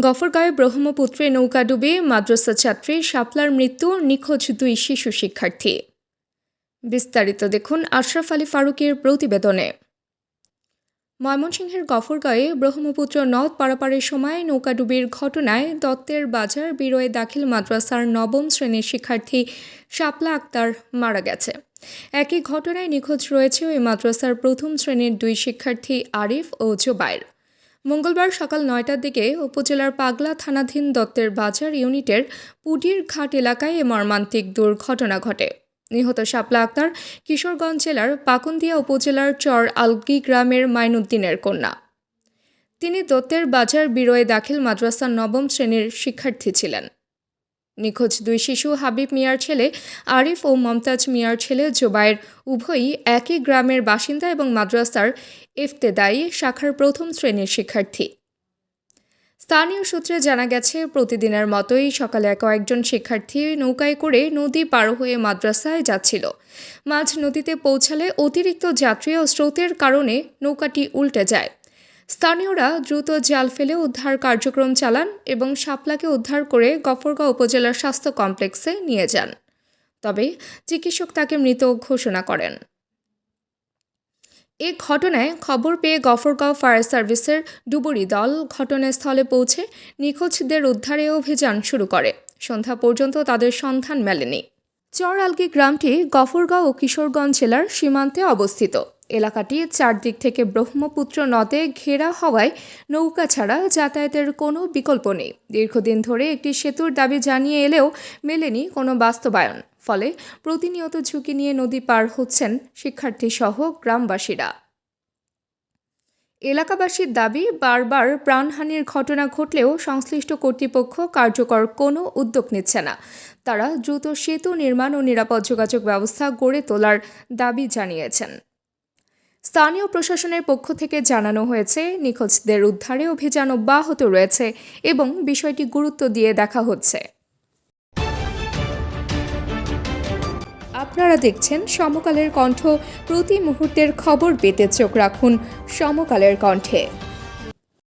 গফরগাঁয়ে ব্রহ্মপুত্রে নৌকা ডুবে মাদ্রাসা ছাত্রী শাপলার মৃত্যু, নিখোঁজ দুই শিশু শিক্ষার্থী। বিস্তারিত দেখুন আশরাফ আলী ফারুকের প্রতিবেদনে। ময়মনসিংহের গফরগাঁয়ে ব্রহ্মপুত্র নদ পারাপারের সময় নৌকাডুবির ঘটনায় দত্তের বাজার বিরয়ে দাখিল মাদ্রাসার নবম শ্রেণির শিক্ষার্থী শাপলা আক্তার মারা গেছে। একই ঘটনায় নিখোঁজ রয়েছে ওই মাদ্রাসার প্রথম শ্রেণির দুই শিক্ষার্থী আরিফ ও জোবায়ের মঙ্গলবার সকাল নয়টার দিকে উপজেলার পাগলা থানাধীন দত্তের বাজার ইউনিটের পুটির ঘাট এলাকায় এ মর্মান্তিক দুর্ঘটনা ঘটে। নিহত শাপলা আক্তার কিশোরগঞ্জ জেলার পাকুন্দিয়া উপজেলার চর আলগি গ্রামের মাইনুদ্দিনের কন্যা। তিনি দত্তের বাজার বিরয়ে দাখিল মাদ্রাসার নবম শ্রেণির শিক্ষার্থী ছিলেন। নিখোঁজ দুই শিশু হাবিব মিয়ার ছেলে, আরিফ ও মমতাজ মিয়ার ছেলে জোবায়ের উভয়ই একই গ্রামের বাসিন্দা এবং মাদ্রাসার ইফতেদায়ী শাখার প্রথম শ্রেণির শিক্ষার্থী। স্থানীয় সূত্রে জানা গেছে, প্রতিদিনের মতোই সকালে কয়েকজন শিক্ষার্থী নৌকায় করে নদী পার হয়ে মাদ্রাসায় যাচ্ছিল। মাঝ নদীতে পৌঁছালে অতিরিক্ত যাত্রী ও স্রোতের কারণে নৌকাটি উল্টে যায়। স্থানীয়রা দ্রুত জাল ফেলে উদ্ধার কার্যক্রম চালান এবং শাপলাকে উদ্ধার করে গফরগাঁও উপজেলার স্বাস্থ্য কমপ্লেক্সে নিয়ে যান। তবে চিকিৎসক তাকে মৃত ঘোষণা করেন। এ ঘটনায় খবর পেয়ে গফরগাঁও ফায়ার সার্ভিসের ডুবুরি দল ঘটনাস্থলে পৌঁছে নিখোঁজদের উদ্ধারে অভিযান শুরু করে। সন্ধ্যা পর্যন্ত তাদের সন্ধান মেলেনি। চর আলগি গ্রামটি গফরগাঁও ও কিশোরগঞ্জ জেলার সীমান্তে অবস্থিত। এলাকাটি চারদিক থেকে ব্রহ্মপুত্র নদে ঘেরা হওয়ায় নৌকা ছাড়া যাতায়াতের কোনো বিকল্প নেই। দীর্ঘদিন ধরে একটি সেতুর দাবি জানিয়ে এলেও মেলেনি কোনো বাস্তবায়ন। ফলে প্রতিনিয়ত ঝুঁকি নিয়ে নদী পার হচ্ছেন শিক্ষার্থীসহ গ্রামবাসীরা। এলাকাবাসীর দাবি, বারবার প্রাণহানির ঘটনা ঘটলেও সংশ্লিষ্ট কর্তৃপক্ষ কার্যকর কোনো উদ্যোগ নিচ্ছে না। তারা দ্রুত সেতু নির্মাণ ও নিরাপদ যোগাযোগ ব্যবস্থা গড়ে তোলার দাবি জানিয়েছেন। স্থানীয় প্রশাসনের পক্ষ থেকে জানানো হয়েছে, নিখোঁজদের উদ্ধারে অভিযান অব্যাহত রয়েছে এবং বিষয়টি গুরুত্ব দিয়ে দেখা হচ্ছে। আপনারা দেখছেন সমকালের কণ্ঠ। প্রতি মুহূর্তের খবর পেতে চোখ রাখুন সমকালের কণ্ঠে।